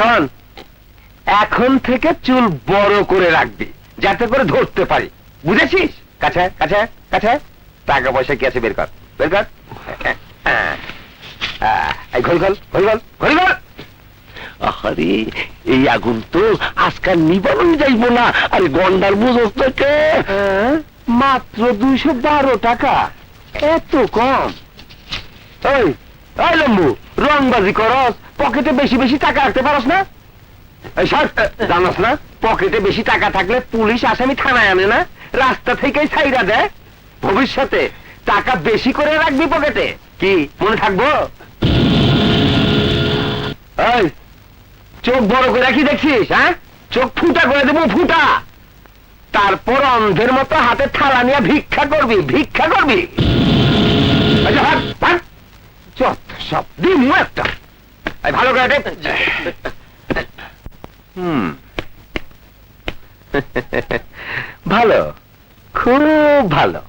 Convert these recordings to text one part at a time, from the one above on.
শোন এখন থেকে চুল বড় করে রাখবি যাতে করে ধরতে পারি। বুঝেছিস? কাছে কাছে কাছে। টাকা পয়সা কি আছে বের কর বের কর। ঘল ঘল ঘল আরে এই আগুন তো আজকাল নিবারণ যাইব না। আরে গন্ডার বুঝোস থেকে মাত্র দুইশো বারো টাকা। এত কম। ওই ওই লম্বু রংবাজি করস। পকেটে বেশি বেশি টাকা রাখতে পারস না? জানাস না, পকেটে বেশি টাকা থাকলে পুলিশ আসামি থানায় আনে না? রাস্তা থেকেই ছাইরা দেয়? ভবিষ্যতে টাকা বেশি করে রাখবি পকেটে? কি, মনে থাকব? চোখ বড় করে কি দেখছিস হ্যাঁ? চোখ ফুটা করে দেবো, ফুটা। তারপর অন্ধের মতো হাতে থালা নিয়ে ভিক্ষা করবি ভিক্ষা করবি। আচ্ছা সব দিন একটা। ভালো করে হুম। ভালো, খুব ভালো।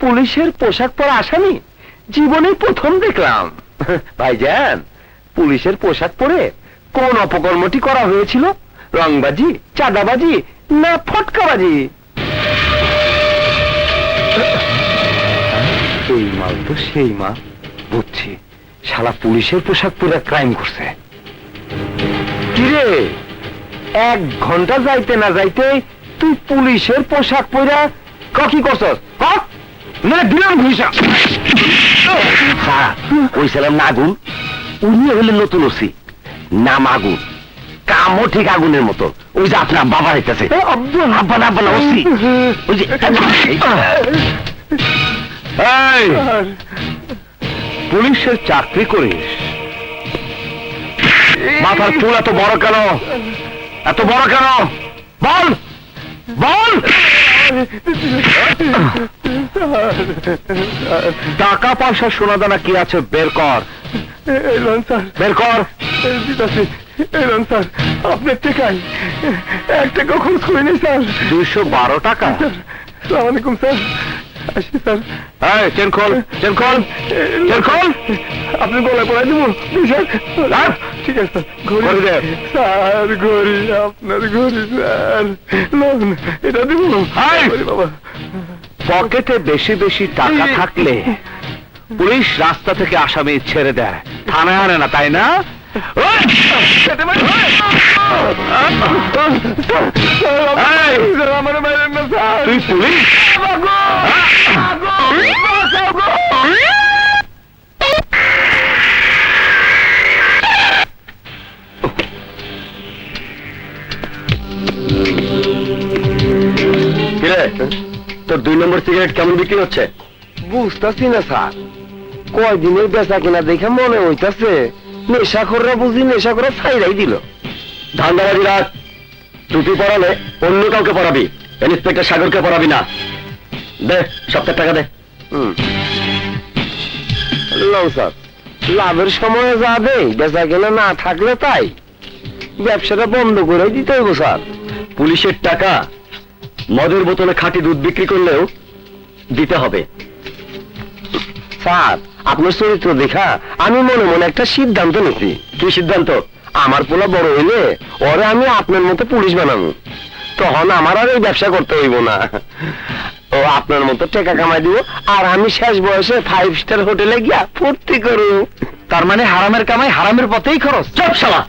পুলিশের পোশাক পরা আসামি জীবনে প্রথম দেখলাম। ভাইজান, পুলিশের পোশাক পরে কোন অপকর্মটি করা হয়েছিল? রংবাজি, চাঁদাবাজি না ফটকাবাজি? এই মাল তো সেই মাল, বুঝছি। শালা পুলিশের পোশাক পরে ক্রাইম করছে। কিরে? এক ঘণ্টা যাইতে না যাইতে তুই পুলিশের পোশাক পরা কি করছস? ক না দিলাম ঘুষা। কইছিলাম না আগুন। উনি হলেন নতুন ওসি। নাম আগুন। কামও ঠিক আগুনের মতো। ওই যে আপনার বাবা হইতেছে। আব্বা। না আব্বা না ওসি। ওই যে পুলিশের চাকরি করিস। মাথার চুল এত বড় কেন? এত বড় কেন? বল! বল! টাকা পয়সা সোনা দানা কি আছে বের কর। বের কর। স্যার আপনার টেকাই এক টাকা খরচ করিনি স্যার। দুইশো বারো টাকা। স্যার আসি স্যার। চেন খোল চেন খোল চেন খোল আপনি গলায় পড়াই দেবো ঠিক আছে স্যার ঘড়ি ঘড়ি স্যার ঘড়ি আপনার ঘড়ি স্যার লোন এটা দিব বাবা পকেটে বেশি বেশি টাকা থাকলে পুলিশ রাস্তা থেকে আসামি ছেড়ে দেয় থানায় আনে না তাই না তুই পুলিশ কিরে তোর দুই নম্বর সিগারেট কেমন বিক্রি হচ্ছে? বুঝতেছি না, স্যার। কয়দিনের বেচা কিনা দেখে মনে হইতাছে বুঝি ছাইরাই দিল। ধান্দাবাজি রাত টুপি পরালে অন্য কাউকে পড়াবি ইন্সপেক্টর সাগরকে পড়াবি না। দে সপ্তাহ টাকা দে। স্যার। লাভের সময় যাবে বেচা কিনা না থাকলে তাই। ব্যবসাটা বন্ধ করে দিতে হইব, স্যার। পুলিশের টাকা মদের বোতলে খাঁটি দুধ বিক্রি করলেও দিতে হবে। স্যার আপনার চরিত্র দেখা আমি মনে মনে একটা সিদ্ধান্ত নিছি কি সিদ্ধান্ত? আমার পোলা বড় হইলে ওরে আমি আপনার মতো পুলিশ বানাবো। তখন আমার আর এই ব্যবসা করতে হইব না। ও আপনার মতো টাকা কামাই দিব আর আমি শেষ বয়সে ফাইভ স্টার হোটেলে গিয়া ফুর্তি করু তার মানে হারামের কামাই হারামের পথেই খরচ। চপ শালা!